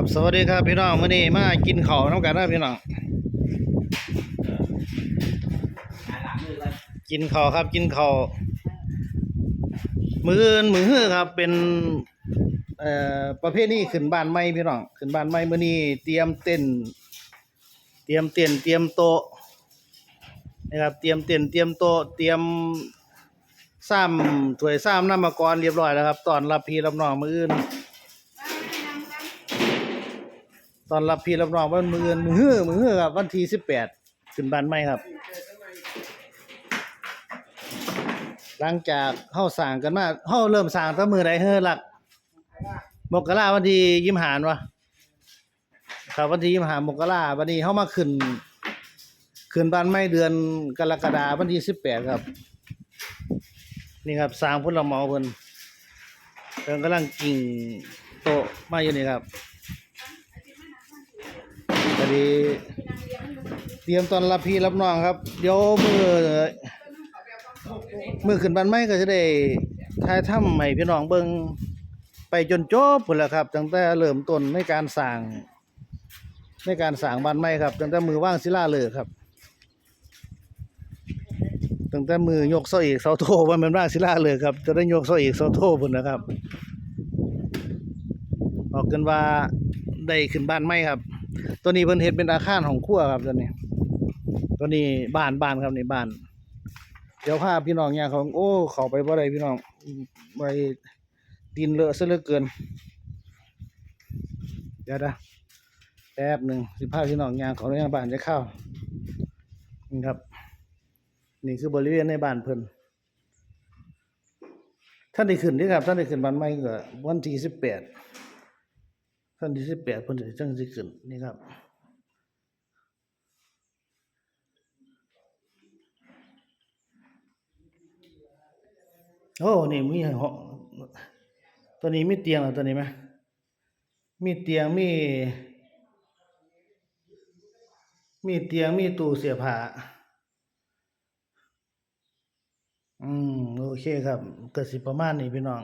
ครับสวัสดีครับพี่น้องมื้อนี้มากินข้าวน้ำกันนะพี่น้องกินข้าวครับกินข้าวมือนมือฮือครับ เป็นเอ่อประเภทนี้ขึ้นบ้านใหม่พี่น้องขึ้นบ้านใหม่มื้อนี้เตรียมเต็นเตรียมเต็นเตรียมโต๊ะนะครับเตรียมเต็นเตรียมโต๊ะเตรียมซ้ำถวยซ้ำน้ำมังกรเรียบร้อยแล้วครับตอนรับพี่รับน้องมืออื่น ตอนรับพี่รับน้องวันมือเงินมือฮื้อมือฮื้อครับวันที่สิบแปดขึ้นบ้านใหม่ครับ หลังจากเฮาสร้างกันมาเฮาเริ่มสร้างตั้งมือใดเฮ้อหลักมกราวันที่ยิมหานวะครับวันที่ยิมหามกราวันนี้เฮามาขึ้น ขึ้นบ้านใหม่เดือนกรกฎาวันที่สิบแปดครับ นี่ครับสร้างพุ่นละเมาเพิ่นเพิ่นกำลังกิ่งโตะมาอยู่นี่ครับ ดีเตรียมตอนรับพี่รับน้องครับ เดี๋ยวมือมือขึ้นบ้านใหม่ก็จะได้ถ่ายทำให้พี่น้องเบิงไปจนจบพุ่นแหละครับตั้งแต่เริ่มต้นในการสร้างในการสร้างบ้านใหม่ครับตั้งแต่มือว่างศิลาฤกษ์ครับตั้งแต่มือยกเสาเอกเสาโทว่ามันว่างศิลาฤกษ์ครับ จะได้ยกเสาเอกเสาโทพุ่นนะครับ ออกกันว่าได้ขึ้นบ้านใหม่ครับ ตัวนี้เพิ่นเฮ็ดเป็นอาคารของครัวครับตัวนี้ ตัวนี้บ้านบ้านครับนี่บ้าน เดี๋ยวพาพี่น้องย่างเขาโอ้เขาไปบ่ได้พี่น้องไปดินเลอะซะเหลือเกิน เดี๋ยวนะแป๊บหนึ่งสิพาพี่น้องย่างเขาในบ้านจะเข้านี่ครับ นี่คือบริเวณในบ้านเพิ่นท่านได้ขึ้นด้อครับ ท่านได้ขึ้นบ้านใหม่ก็วันที่สิบแปด ท่านที่สิบแปดเพิ่นสิจังสิขึ้นนี่ครับโอ้นี่มีห้องตัวนี้มีเตียงเหรอตัวนี้ไหมมีเตียงมี มีเตียงมีตู้เสียผ้าอืม โอเคครับเก็สิประมาณนี้พี่น้อง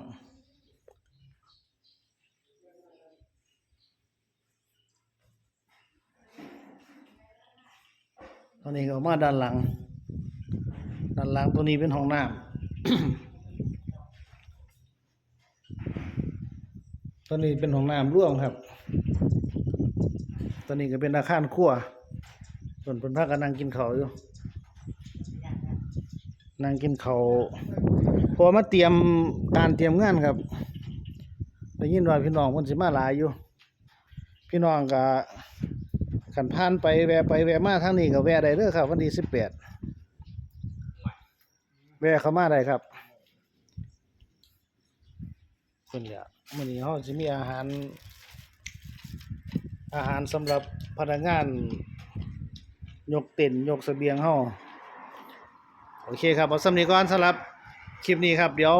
ตอนนี้ก็มาด้านหลัง ด้านหลังตัวนี้เป็นห้องน้ำตัวนี้เป็นห้องน้ำร่วมครับตัวนี้ก็เป็นอาคารครัวส่วนเพิ่นพากันนั่งกินข้าวอยู่นั่งกินข้าวพอมาเตรียมการเตรียมงานครับได้ยินว่าพี่น้องเพิ่นสิมาหลายอยู่ พี่น้องก็ ขันผ่านไปแวะไปแวะมาทางนี้ก็แวะได้เด้อครับวันที่สิบแปดแวะเข้ามาได้ครับคนเดียวมื้อนี้เฮาสิมีอาหาร อาหารสำหรับพนักงานยกเต็นยกเสบียงเฮาโอเคครับเอาสำนีก่อนสำหรับคลิปนี้ครับ เดี๋ยว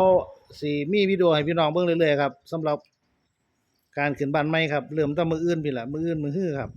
สิมีวิดีโอให้พี่น้องเบิ่งเรื่อยๆครับสำหรับการขึ้นบ้านใหม่ครับเริ่มตั้งมืออื่นพี่ละมืออื่นมือฮื้อครับ